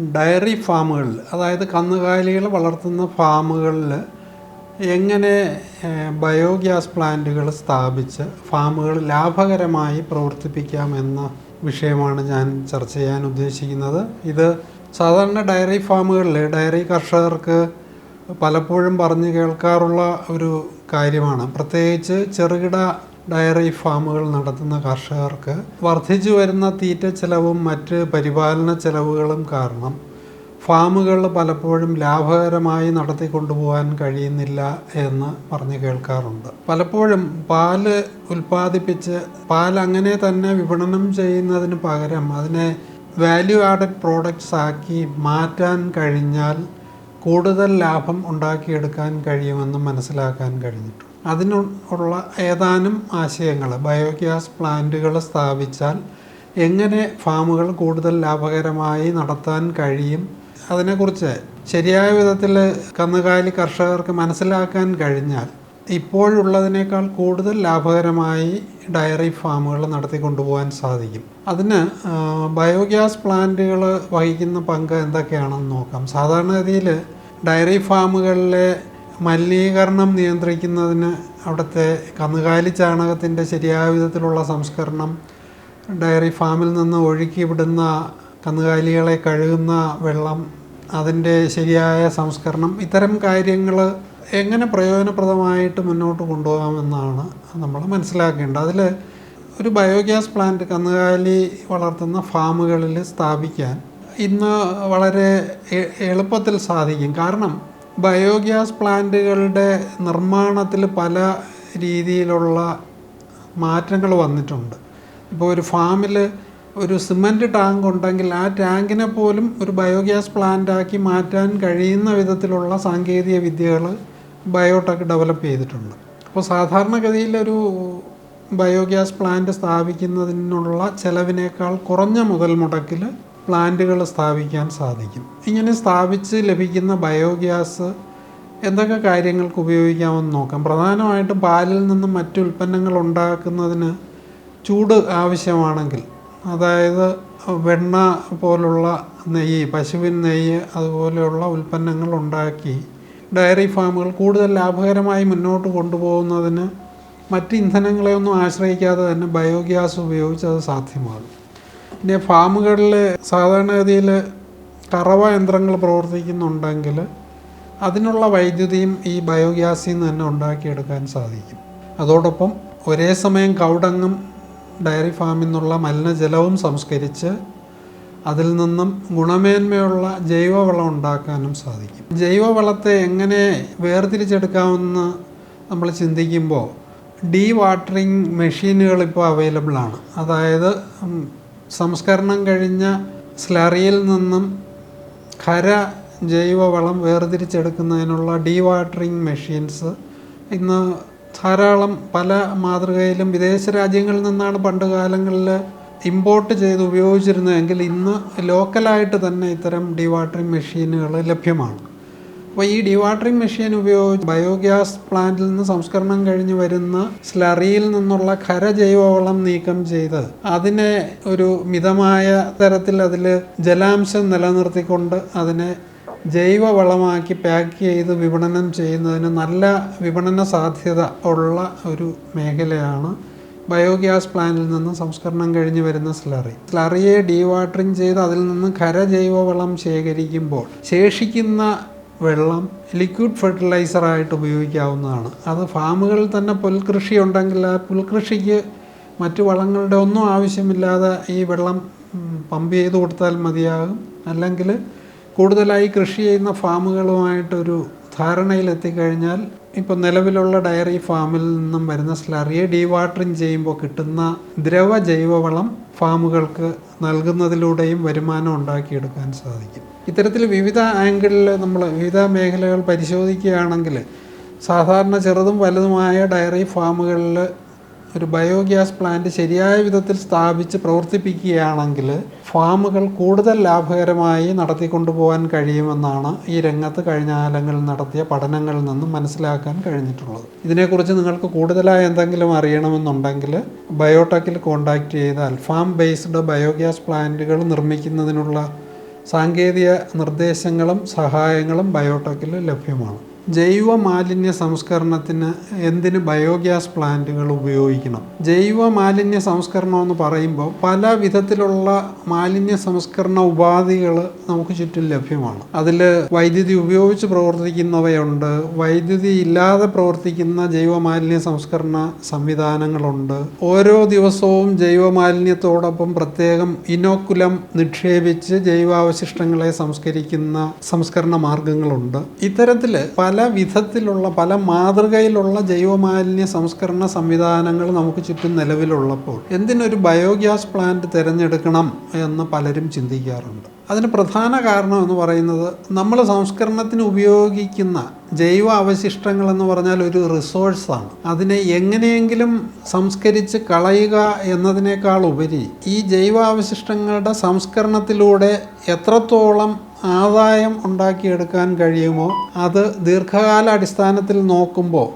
Diary ഫാമുകളിൽ അതായത് കന്നുകാലികളെ വളർത്തുന്ന ഫാമുകളിൽ എങ്ങനെ ബയോഗ്യാസ് പ്ലാന്റുകൾ സ്ഥാപിച്ച് ഫാമുകൾ ലാഭകരമായി പ്രവർത്തിപ്പിക്കാമെന്ന വിഷയമാണ് ഞാൻ ചർച്ച ചെയ്യാൻ ഉദ്ദേശിക്കുന്നത്. ഇത് സാധാരണ ഡയറി ഫാമുകളിൽ ഡയറി കർഷകർക്ക് പലപ്പോഴും പറഞ്ഞു കേൾക്കാറുള്ള ഒരു കാര്യമാണ്. പ്രത്യേകിച്ച് ചെറുകിട ഡയറി ഫാമുകൾ നടത്തുന്ന കർഷകർക്ക് വർദ്ധിച്ചു വരുന്ന തീറ്റ ചെലവും മറ്റ് പരിപാലന ചെലവുകളും കാരണം ഫാമുകൾ പലപ്പോഴും ലാഭകരമായി നടത്തിക്കൊണ്ടുപോകാൻ കഴിയുന്നില്ല എന്ന് പറഞ്ഞു കേൾക്കാറുണ്ട്. പലപ്പോഴും പാൽ ഉൽപ്പാദിപ്പിച്ച് പാൽ അങ്ങനെ തന്നെ വിപണനം ചെയ്യുന്നതിന് പകരം അതിനെ വാല്യൂ ആഡഡ് പ്രോഡക്റ്റ്സ് ആക്കി മാറ്റാൻ കഴിഞ്ഞാൽ കൂടുതൽ ലാഭം ഉണ്ടാക്കിയെടുക്കാൻ കഴിയുമെന്ന് മനസ്സിലാക്കാൻ കഴിഞ്ഞിട്ടുണ്ട്. അതിനുള്ള ഏതാനും ആശയങ്ങൾ ബയോഗ്യാസ് പ്ലാന്റുകൾ സ്ഥാപിച്ചാൽ എങ്ങനെ ഫാമുകൾ കൂടുതൽ ലാഭകരമായി നടത്താൻ കഴിയും? അതിനെക്കുറിച്ച് ശരിയായ വിധത്തിൽ കന്നുകാലി കർഷകർക്ക് മനസ്സിലാക്കാൻ കഴിഞ്ഞാൽ ഇപ്പോഴുള്ളതിനേക്കാൾ കൂടുതൽ ലാഭകരമായി ഡയറി ഫാമുകൾ നടത്തിക്കൊണ്ടുപോകാൻ സാധിക്കും. അതിന് ബയോഗ്യാസ് പ്ലാന്റുകൾ വഹിക്കുന്ന പങ്ക് എന്തൊക്കെയാണെന്ന് നോക്കാം. സാധാരണഗതിയിൽ ഡയറി ഫാമുകളിലെ മലിനീകരണം നിയന്ത്രിക്കുന്നതിന് അവിടുത്തെ കന്നുകാലി ചാണകത്തിന്റെ ശരിയായ വിധത്തിലുള്ള സംസ്കരണം ഡയറി ഫാമിൽ നിന്ന് ഒഴുക്കി വിടുന്ന കന്നുകാലികളെ കഴുകുന്ന വെള്ളം അതിന്റെ ശരിയായ സംസ്കരണം ഇത്തരം കാര്യങ്ങൾ എങ്ങനെ പ്രയോജനപ്രദമായിട്ട് മുന്നോട്ട് കൊണ്ടുപോകാമെന്നാണ് നമ്മൾ മനസ്സിലാക്കേണ്ടത്. അതിൽ ഒരു ബയോഗ്യാസ് പ്ലാന്റ് കന്നുകാലി വളർത്തുന്ന ഫാമുകളിൽ സ്ഥാപിക്കാൻ ഇന്ന് വളരെ എളുപ്പത്തിൽ സാധിക്കും. കാരണം ബയോഗ്യാസ് പ്ലാന്റുകളുടെ നിർമ്മാണത്തിൽ പല രീതിയിലുള്ള മാറ്റങ്ങൾ വന്നിട്ടുണ്ട്. ഇപ്പോൾ ഒരു ഫാമിൽ ഒരു സിമന്റ് ടാങ്ക് ഉണ്ടെങ്കിൽ ആ ടാങ്കിനെ പോലും ഒരു ബയോഗ്യാസ് പ്ലാന്റാക്കി മാറ്റാൻ കഴിയുന്ന വിധത്തിലുള്ള സാങ്കേതിക വിദ്യകൾ ബയോടെക് ഡെവലപ്പ് ചെയ്തിട്ടുണ്ട്. അപ്പോൾ സാധാരണഗതിയിൽ ഒരു ബയോഗ്യാസ് പ്ലാന്റ് സ്ഥാപിക്കുന്നതിനുള്ള ചെലവിനേക്കാൾ കുറഞ്ഞ മുതൽ മുടക്കിൽ പ്ലാന്റുകൾ സ്ഥാപിക്കാൻ സാധിക്കും. ഇങ്ങനെ സ്ഥാപിച്ച് ലഭിക്കുന്ന ബയോഗ്യാസ് എന്തൊക്കെ കാര്യങ്ങൾക്ക് ഉപയോഗിക്കാമെന്ന് നോക്കാം. പ്രധാനമായിട്ടും പാലിൽ നിന്നും മറ്റു ഉൽപ്പന്നങ്ങൾ ഉണ്ടാക്കുന്നതിന് ചൂട് ആവശ്യമാണെങ്കിൽ അതായത് വെണ്ണ പോലുള്ള നെയ്യ് പശുവിൻ നെയ്യ് അതുപോലെയുള്ള ഉൽപ്പന്നങ്ങൾ ഉണ്ടാക്കി ഡയറി ഫാമുകൾ കൂടുതൽ ലാഭകരമായി മുന്നോട്ട് കൊണ്ടുപോകുന്നതിന് മറ്റ് ഇന്ധനങ്ങളെ ഒന്നും ആശ്രയിക്കാതെ തന്നെ ബയോഗ്യാസ് ഉപയോഗിച്ച് അത് സാധ്യമാകും. പിന്നെ ഫാമുകളിൽ സാധാരണഗതിയിൽ കറവ യന്ത്രങ്ങൾ പ്രവർത്തിക്കുന്നുണ്ടെങ്കിൽ അതിനുള്ള വൈദ്യുതിയും ഈ ബയോഗ്യാസിൽ നിന്ന് തന്നെ ഉണ്ടാക്കിയെടുക്കാൻ സാധിക്കും. അതോടൊപ്പം ഒരേ സമയം കൗടങ്ങും ഡയറി ഫാമിൽ നിന്നുള്ള മലിനജലവും സംസ്കരിച്ച് അതിൽ നിന്നും ഗുണമേന്മയുള്ള ജൈവവളം ഉണ്ടാക്കാനും സാധിക്കും. ജൈവവളത്തെ എങ്ങനെ വേർതിരിച്ചെടുക്കാമെന്ന് നമ്മൾ ചിന്തിക്കുമ്പോൾ ഡീ വാട്ടറിങ് മെഷീനുകൾ ഇപ്പോൾ അവൈലബിളാണ്. അതായത് സംസ്കരണം കഴിഞ്ഞ സ്ലറിയിൽ നിന്നും ഖര ജൈവവളം വേർതിരിച്ചെടുക്കുന്നതിനുള്ള ഡീ വാട്ടറിങ് മെഷീൻസ്. ഇന്ന് ധാരാളം പല മാതൃകയിലും വിദേശ രാജ്യങ്ങളിൽ നിന്നാണ് പണ്ട് കാലങ്ങളിൽ ഇമ്പോർട്ട് ചെയ്ത് ഉപയോഗിച്ചിരുന്നതെങ്കിൽ ഇന്ന് ലോക്കലായിട്ട് തന്നെ ഇത്തരം ഡീ വാട്ടറിങ് മെഷീനുകൾ ലഭ്യമാണ്. അപ്പോൾ ഈ ഡിവാട്ടറിംഗ് മെഷീൻ ഉപയോഗിച്ച് ബയോഗ്യാസ് പ്ലാന്റിൽ നിന്ന് സംസ്കരണം കഴിഞ്ഞ് വരുന്ന സ്ലറിയിൽ നിന്നുള്ള ഖരജൈവവളം നീക്കം ചെയ്ത് അതിനെ ഒരു മിതമായ തരത്തിൽ അതിൽ ജലാംശം നിലനിർത്തിക്കൊണ്ട് അതിനെ ജൈവവളമാക്കി പാക്ക് ചെയ്ത് വിപണനം ചെയ്യുന്നതിന് നല്ല വിപണന സാധ്യത ഉള്ള ഒരു മേഖലയാണ് ബയോഗ്യാസ് പ്ലാന്റിൽ നിന്ന് സംസ്കരണം കഴിഞ്ഞ് വരുന്ന സ്ലറി. സ്ലറിയെ ഡീവാട്ടറിങ് ചെയ്ത് അതിൽ നിന്ന് ഖരജൈവവളം ശേഖരിക്കുമ്പോൾ ശേഷിക്കുന്ന വെള്ളം ലിക്വിഡ് ഫെർട്ടിലൈസറായിട്ട് ഉപയോഗിക്കാവുന്നതാണ്. അത് ഫാമുകളിൽ തന്നെ പുൽകൃഷി ഉണ്ടെങ്കിൽ ആ പുൽകൃഷിക്ക് മറ്റു വളങ്ങളുടെ ഒന്നും ആവശ്യമില്ലാതെ ഈ വെള്ളം പമ്പ് ചെയ്ത് കൊടുത്താൽ മതിയാകും. അല്ലെങ്കിൽ കൂടുതലായി കൃഷി ചെയ്യുന്ന ഫാമുകളുമായിട്ടൊരു ധാരണയിലെത്തിക്കഴിഞ്ഞാൽ ഇപ്പോൾ നിലവിലുള്ള ഡയറി ഫാമിൽ നിന്നും വരുന്ന സ്ലറിയെ ഡീവാട്ടറിങ് ചെയ്യുമ്പോൾ കിട്ടുന്ന ദ്രവ ജൈവവളം ഫാമുകൾക്ക് നൽകുന്നതിലൂടെയും വരുമാനം ഉണ്ടാക്കിയെടുക്കാൻ സാധിക്കും. ഇത്തരത്തിൽ വിവിധ ആംഗിളിൽ നമ്മൾ വിവിധ മേഖലകൾ പരിശോധിക്കുകയാണെങ്കിൽ സാധാരണ ചെറുതും വലുതുമായ ഡയറി ഫാമുകളിൽ ഒരു ബയോഗ്യാസ് പ്ലാന്റ് ശരിയായ വിധത്തിൽ സ്ഥാപിച്ച് പ്രവർത്തിപ്പിക്കുകയാണെങ്കിൽ ഫാമുകൾ കൂടുതൽ ലാഭകരമായി നടത്തിക്കൊണ്ടുപോകാൻ കഴിയുമെന്നാണ് ഈ രംഗത്ത് കഴിഞ്ഞ കാലങ്ങളിൽ നടത്തിയ പഠനങ്ങളിൽ നിന്നും മനസ്സിലാക്കാൻ കഴിഞ്ഞിട്ടുള്ളത്. ഇതിനെക്കുറിച്ച് നിങ്ങൾക്ക് കൂടുതലായി എന്തെങ്കിലും അറിയണമെന്നുണ്ടെങ്കിൽ ബയോടെക്കിൽ കോൺടാക്റ്റ് ചെയ്താൽ ഫാം ബേസ്ഡ് ബയോഗ്യാസ് പ്ലാന്റുകൾ നിർമ്മിക്കുന്നതിനുള്ള സാങ്കേതിക നിർദ്ദേശങ്ങളും സഹായങ്ങളും ബയോടെക്കിൽ ലഭ്യമാണ്. ജൈവ മാലിന്യ സംസ്കരണത്തിന് എന്തിന് ബയോഗ്യാസ് പ്ലാന്റുകൾ ഉപയോഗിക്കണം? ജൈവ മാലിന്യ സംസ്കരണം എന്ന് പറയുമ്പോൾ പല വിധത്തിലുള്ള മാലിന്യ സംസ്കരണ ഉപാധികൾ നമുക്ക് ചുറ്റും ലഭ്യമാണ്. അതിൽ വൈദ്യുതി ഉപയോഗിച്ച് പ്രവർത്തിക്കുന്നവയുണ്ട് വൈദ്യുതി ഇല്ലാതെ പ്രവർത്തിക്കുന്ന ജൈവ മാലിന്യ സംസ്കരണ സംവിധാനങ്ങളുണ്ട്. ഓരോ ദിവസവും ജൈവ മാലിന്യത്തോടൊപ്പം പ്രത്യേകം ഇനോക്കുലം നിക്ഷേപിച്ച് ജൈവാവശിഷ്ടങ്ങളെ സംസ്കരിക്കുന്ന സംസ്കരണ മാർഗങ്ങളുണ്ട് ഇത്തരത്തിൽ പല വിധത്തിലുള്ള പല മാതൃകയിലുള്ള ജൈവമാലിന്യ സംസ്കരണ സംവിധാനങ്ങൾ നമുക്ക് ചുറ്റും നിലവിലുള്ളപ്പോൾ എന്തിനൊരു ബയോഗ്യാസ് പ്ലാന്റ് തിരഞ്ഞെടുക്കണം എന്ന് പലരും ചിന്തിക്കാറുണ്ട്. അതിന് പ്രധാന കാരണം എന്ന് പറയുന്നത് നമ്മൾ സംസ്കരണത്തിന് ഉപയോഗിക്കുന്ന ജൈവ അവശിഷ്ടങ്ങൾ എന്ന് പറഞ്ഞാൽ ഒരു റിസോഴ്സാണ് അതിനെ എങ്ങനെയെങ്കിലും സംസ്കരിച്ച് കളയുക എന്നതിനേക്കാൾ ഉപരി ഈ ജൈവ അവശിഷ്ടങ്ങളുടെ സംസ്കരണത്തിലൂടെ എത്രത്തോളം ആദായം ഉണ്ടാക്കിയെടുക്കാൻ കഴിയുമോ അത് ദീർഘകാല അടിസ്ഥാനത്തിൽ നോക്കുമ്പോൾ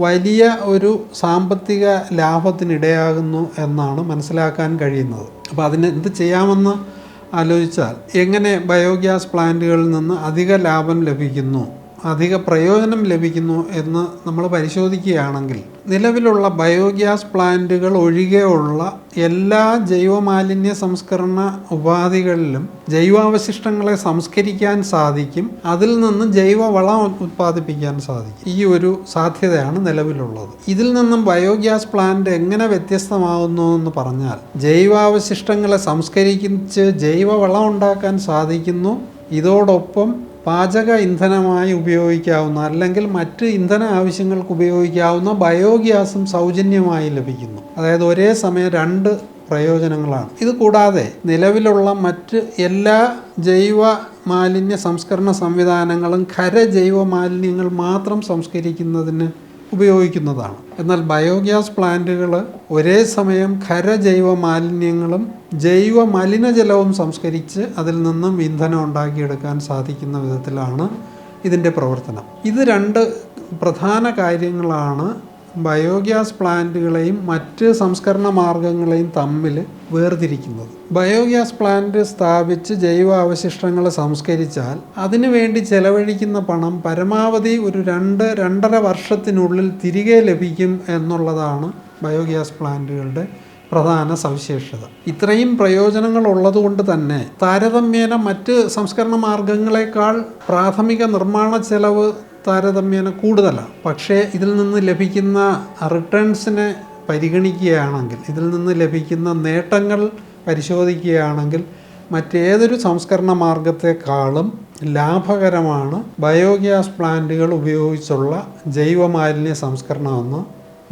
വലിയ ഒരു സാമ്പത്തിക ലാഭത്തിനിടയാകുന്നു എന്നാണ് മനസ്സിലാക്കാൻ കഴിയുന്നത്. അപ്പോൾ അതിന് എന്ത് ചെയ്യാമെന്ന് ആലോചിച്ചാൽ എങ്ങനെ ബയോഗ്യാസ് പ്ലാന്റുകളിൽ നിന്ന് അധിക ലാഭം ലഭിക്കുന്നു? അധിക പ്രയോജനം ലഭിക്കുന്നു എന്ന് നമ്മൾ പരിശോധിക്കുകയാണെങ്കിൽ നിലവിലുള്ള ബയോഗ്യാസ് പ്ലാന്റുകൾ ഒഴികെയുള്ള എല്ലാ ജൈവമാലിന്യ സംസ്കരണ ഉപാധികളിലും ജൈവാവശിഷ്ടങ്ങളെ സംസ്കരിക്കാൻ സാധിക്കും അതിൽ നിന്ന് ജൈവവളം ഉത്പാദിപ്പിക്കാൻ സാധിക്കും. ഈ ഒരു സാധ്യതയാണ് നിലവിലുള്ളത്. ഇതിൽ നിന്നും ബയോഗ്യാസ് പ്ലാന്റ് എങ്ങനെ വ്യത്യസ്തമാകുന്നു എന്ന് പറഞ്ഞാൽ ജൈവാവശിഷ്ടങ്ങളെ സംസ്കരിച്ച് ജൈവവളം ഉണ്ടാക്കാൻ സാധിക്കുന്നു. ഇതോടൊപ്പം പാചക ഇന്ധനമായി ഉപയോഗിക്കാവുന്ന അല്ലെങ്കിൽ മറ്റ് ഇന്ധന ആവശ്യങ്ങൾക്ക് ഉപയോഗിക്കാവുന്ന ബയോഗ്യാസും സൗജന്യമായി ലഭിക്കുന്നു. അതായത് ഒരേ സമയം രണ്ട് പ്രയോജനങ്ങളാണ്. ഇത് കൂടാതെ നിലവിലുള്ള മറ്റ് എല്ലാ ജൈവ മാലിന്യ സംസ്കരണ സംവിധാനങ്ങളും ഖര ജൈവ മാലിന്യങ്ങൾ മാത്രം സംസ്കരിക്കുന്നതിന് ഉപയോഗിക്കുന്നതാണ്. എന്നാൽ ബയോഗ്യാസ് പ്ലാന്റുകൾ ഒരേ സമയം ഖരജൈവ മാലിന്യങ്ങളും ജൈവ മലിനജലവും സംസ്കരിച്ച് അതിൽ നിന്നും ഇന്ധനം ഉണ്ടാക്കിയെടുക്കാൻ സാധിക്കുന്ന വിധത്തിലാണ് ഇതിന്റെ പ്രവർത്തനം. ഇത് രണ്ട് പ്രധാന കാര്യങ്ങളാണ് ബയോഗ്യാസ് പ്ലാന്റുകളെയും മറ്റ് സംസ്കരണ മാർഗങ്ങളെയും തമ്മിൽ വേർതിരിക്കുന്നത്. ബയോഗ്യാസ് പ്ലാന്റ് സ്ഥാപിച്ച് ജൈവ അവശിഷ്ടങ്ങൾ സംസ്കരിച്ചാൽ അതിനുവേണ്ടി ചെലവഴിക്കുന്ന പണം പരമാവധി ഒരു രണ്ട് രണ്ടര വർഷത്തിനുള്ളിൽ തിരികെ ലഭിക്കും എന്നുള്ളതാണ് ബയോഗ്യാസ് പ്ലാന്റുകളുടെ പ്രധാന സവിശേഷത. ഇത്രയും പ്രയോജനങ്ങൾ ഉള്ളതുകൊണ്ട് തന്നെ താരതമ്യേന മറ്റ് സംസ്കരണ മാർഗങ്ങളെക്കാൾ പ്രാഥമിക നിർമ്മാണ ചെലവ് താരതമ്യേന കൂടുതലാണ് പക്ഷേ ഇതിൽ നിന്ന് ലഭിക്കുന്ന റിട്ടേൺസിനെ പരിഗണിക്കുകയാണെങ്കിൽ ഇതിൽ നിന്ന് ലഭിക്കുന്ന നേട്ടങ്ങൾ പരിശോധിക്കുകയാണെങ്കിൽ മറ്റേതൊരു സംസ്കരണ മാർഗത്തെക്കാളും ലാഭകരമാണ് ബയോഗ്യാസ് പ്ലാന്റുകൾ ഉപയോഗിച്ചുള്ള ജൈവമാലിന്യ സംസ്കരണമെന്ന്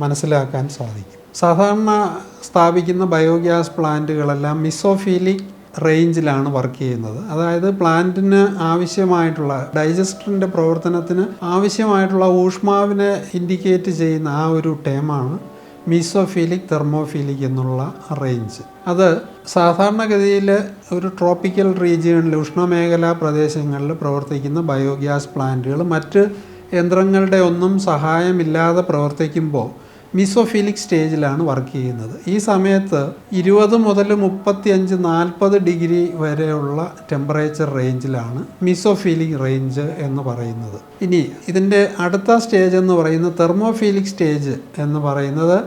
മനസ്സിലാക്കാൻ സാധിക്കും. സാധാരണ സ്ഥാപിക്കുന്ന ബയോഗ്യാസ് പ്ലാന്റുകളെല്ലാം മിസോഫീലിക് റേഞ്ചിലാണ് വർക്ക് ചെയ്യുന്നത്. അതായത് പ്ലാന്റിന് ആവശ്യമായിട്ടുള്ള ഡൈജസ്റ്ററിന്റെ പ്രവർത്തനത്തിന് ആവശ്യമായിട്ടുള്ള ഊഷ്മാവിനെ ഇൻഡിക്കേറ്റ് ചെയ്യുന്ന ആ ഒരു ടേമാണ് മീസോഫീലിക് തെർമോഫീലിക് എന്നുള്ള റേഞ്ച് അത് സാധാരണഗതിയിൽ ഒരു ട്രോപ്പിക്കൽ റീജിയണിൽ ഉഷ്ണമേഖലാ പ്രദേശങ്ങളിൽ പ്രവർത്തിക്കുന്ന ബയോഗ്യാസ് പ്ലാന്റുകൾ മറ്റ് യന്ത്രങ്ങളുടെ ഒന്നും സഹായമില്ലാതെ പ്രവർത്തിക്കുമ്പോൾ മിസോഫിലിക് സ്റ്റേജിലാണ് വർക്ക് ചെയ്യുന്നത്. ഈ സമയത്ത് ഇരുപത് മുതൽ മുപ്പത്തിയഞ്ച് നാൽപ്പത് ഡിഗ്രി വരെയുള്ള ടെമ്പറേച്ചർ റേഞ്ചിലാണ് മിസോഫീലിക് റേഞ്ച് എന്ന് പറയുന്നത്. ഇനി ഇതിന്റെ അടുത്ത സ്റ്റേജ് എന്ന് പറയുന്നത് തെർമോഫീലിക് സ്റ്റേജ് എന്ന് പറയുന്നത്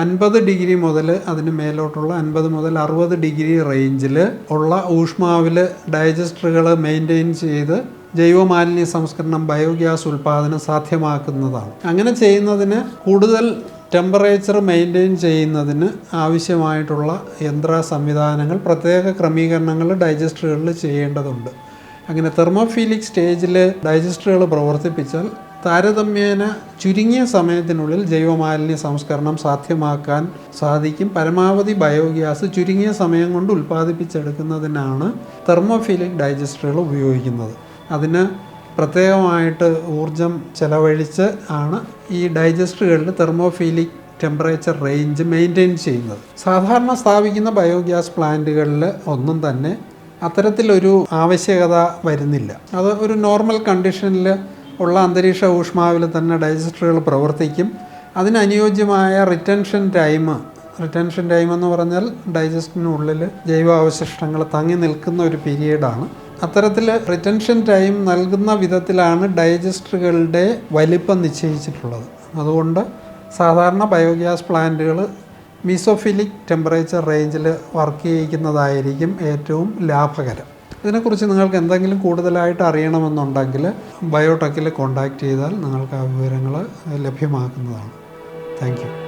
അൻപത് ഡിഗ്രി മുതൽ അതിന് മേലോട്ടുള്ള അൻപത് മുതൽ അറുപത് ഡിഗ്രി റേഞ്ചിൽ ഉള്ള ഊഷ്മാവിൽ ഡൈജസ്റ്ററുകൾ മെയിന്റെയിൻ ചെയ്ത് ജൈവമാലിന്യ സംസ്കരണം ബയോഗ്യാസ് ഉൽപ്പാദനം സാധ്യമാക്കുന്നതാണ്. അങ്ങനെ ചെയ്യുന്നതിന് കൂടുതൽ ടെമ്പറേച്ചർ മെയിന്റെയിൻ ചെയ്യുന്നതിന് ആവശ്യമായിട്ടുള്ള യന്ത്ര സംവിധാനങ്ങൾ പ്രത്യേക ക്രമീകരണങ്ങൾ ഡൈജസ്റ്ററുകളിൽ ചെയ്യേണ്ടതുണ്ട്. അങ്ങനെ തെർമോഫീലിക് സ്റ്റേജിൽ ഡൈജസ്റ്ററുകൾ പ്രവർത്തിപ്പിച്ചാൽ താരതമ്യേന ചുരുങ്ങിയ സമയത്തിനുള്ളിൽ ജൈവമാലിന്യ സംസ്കരണം സാധ്യമാക്കാൻ സാധിക്കും. പരമാവധി ബയോഗ്യാസ് ചുരുങ്ങിയ സമയം കൊണ്ട് ഉൽപ്പാദിപ്പിച്ചെടുക്കുന്നതിനാണ് തെർമോഫീലിക് ഡൈജസ്റ്ററുകൾ ഉപയോഗിക്കുന്നത്. അതിന് പ്രത്യേകമായിട്ട് ഊർജം ചെലവഴിച്ച് ആണ് ഈ ഡൈജസ്റ്ററുകളിൽ തെർമോഫീലിക് ടെമ്പറേച്ചർ റേഞ്ച് മെയിന്റെയിൻ ചെയ്യുന്നത്. സാധാരണ സ്ഥാപിക്കുന്ന ബയോഗ്യാസ് പ്ലാന്റുകളിൽ ഒന്നും തന്നെ അത്തരത്തിലൊരു ആവശ്യകത വരുന്നില്ല. അത് ഒരു നോർമൽ കണ്ടീഷനിൽ ഉള്ള അന്തരീക്ഷ ഊഷ്മാവിൽ തന്നെ ഡൈജസ്റ്ററുകൾ പ്രവർത്തിക്കും. അതിനനുയോജ്യമായ റിറ്റൻഷൻ ടൈം റിറ്റൻഷൻ ടൈം എന്ന് പറഞ്ഞാൽ ഡൈജസ്റ്റിനുള്ളിൽ ജൈവാവശിഷ്ടങ്ങൾ തങ്ങി നിൽക്കുന്ന ഒരു പീരീഡാണ് അത്തരത്തിൽ റിറ്റൻഷൻ ടൈം നൽകുന്ന വിധത്തിലാണ് ഡൈജസ്റ്ററുകളുടെ വലിപ്പം നിശ്ചയിച്ചിട്ടുള്ളത്. അതുകൊണ്ട് സാധാരണ ബയോഗ്യാസ് പ്ലാന്റുകൾ മീസോഫിലിക് ടെമ്പറേച്ചർ റേഞ്ചിൽ വർക്ക് ചെയ്യിക്കുന്നതായിരിക്കും ഏറ്റവും ലാഭകരം. ഇതിനെക്കുറിച്ച് നിങ്ങൾക്ക് എന്തെങ്കിലും കൂടുതലായിട്ട് അറിയണമെന്നുണ്ടെങ്കിൽ ബയോടെക്കിൽ കോൺടാക്റ്റ് ചെയ്താൽ നിങ്ങൾക്ക് ആ വിവരങ്ങൾ ലഭ്യമാക്കുന്നതാണ്. താങ്ക്